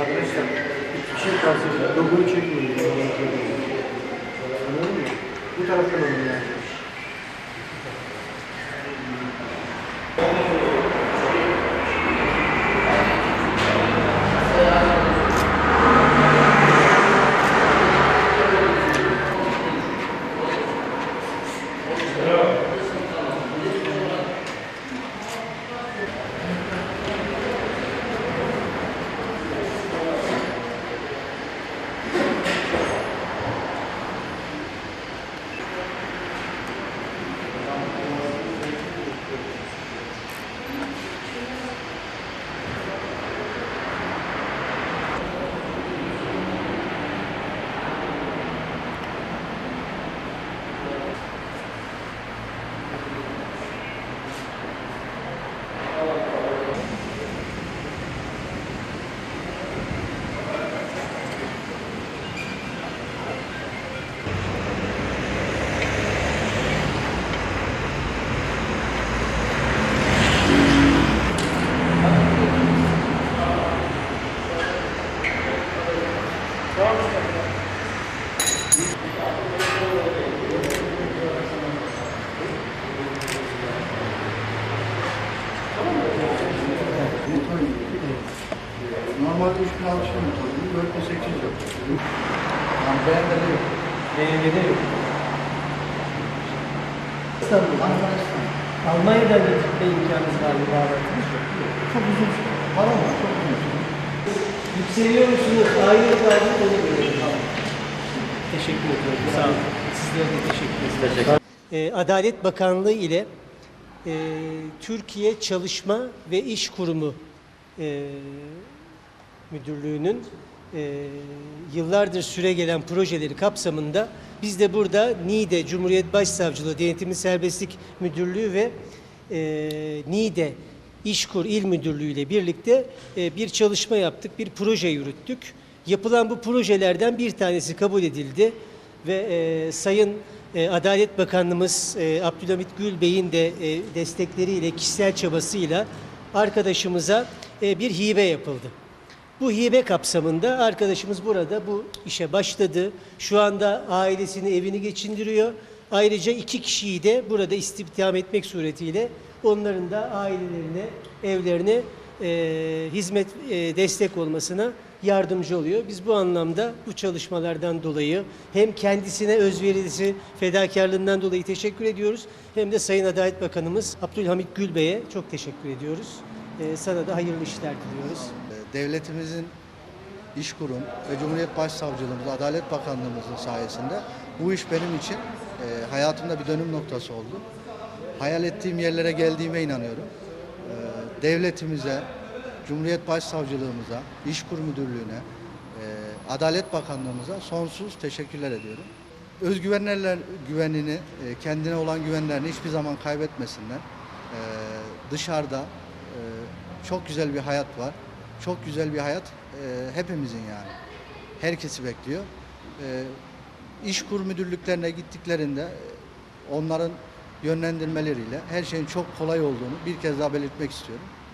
Arkadaşlar hiçbir şey tavsiye ediyorum. Logoyu çekmeyin. Anladın mı? Bu taraftan alın yani. Normalde 3 bin alışım motorunu 4 bin 800 yapıyor. Yani beğenmedi yok. BMW'de yok. İstanbul, Arkadaşlar Almanya'dan getirme imkanınız var mı bağlantınız? çok uzun süre. Var ama çok uzun süre. Yükseliyor musunuz? Ayrılık var mı? Onu görelim. Teşekkür ediyorum. Sağ olun. Sizlere de teşekkür ederim. Ee, Adalet Bakanlığı ile e, Türkiye Çalışma ve İş Kurumu e, Müdürlüğü'nün e, yıllardır süre gelen projeleri kapsamında biz de burada NİDE Cumhuriyet Başsavcılığı Denetimli Serbestlik Müdürlüğü ve e, NİDE İşkur İl Müdürlüğü ile birlikte e, bir çalışma yaptık, bir proje yürüttük. Yapılan bu projelerden bir tanesi kabul edildi ve e, Sayın e, Adalet Bakanlığımız e, Abdülhamit Gül Bey'in de e, destekleriyle, kişisel çabasıyla arkadaşımıza e, bir hibe yapıldı. Bu hibe kapsamında arkadaşımız burada bu işe başladı. Şu anda ailesini, evini geçindiriyor. Ayrıca iki kişiyi de burada istihdam etmek suretiyle onların da ailelerine, evlerine e, hizmet, e, destek olmasına yardımcı oluyor. Biz bu anlamda bu çalışmalardan dolayı hem kendisine özverisi, fedakarlığından dolayı teşekkür ediyoruz. Hem de Sayın Adalet Bakanımız Abdülhamit Gül Bey'e çok teşekkür ediyoruz. E, sana da hayırlı işler diliyoruz. Devletimizin iş kurum ve Cumhuriyet Başsavcılığımız, Adalet Bakanlığımızın sayesinde bu iş benim için e, hayatımda bir dönüm noktası oldu. Hayal ettiğim yerlere geldiğime inanıyorum. Ee, devletimize, Cumhuriyet Başsavcılığımıza, İşkur Müdürlüğü'ne, e, Adalet Bakanlığımıza sonsuz teşekkürler ediyorum. Özgüvenlerler güvenini, e, kendine olan güvenlerini hiçbir zaman kaybetmesinler. Ee, dışarıda e, çok güzel bir hayat var. Çok güzel bir hayat e, hepimizin yani. Herkesi bekliyor. E, İşkur müdürlüklerine gittiklerinde e, onların yönlendirmeleriyle her şeyin çok kolay olduğunu bir kez daha belirtmek istiyorum.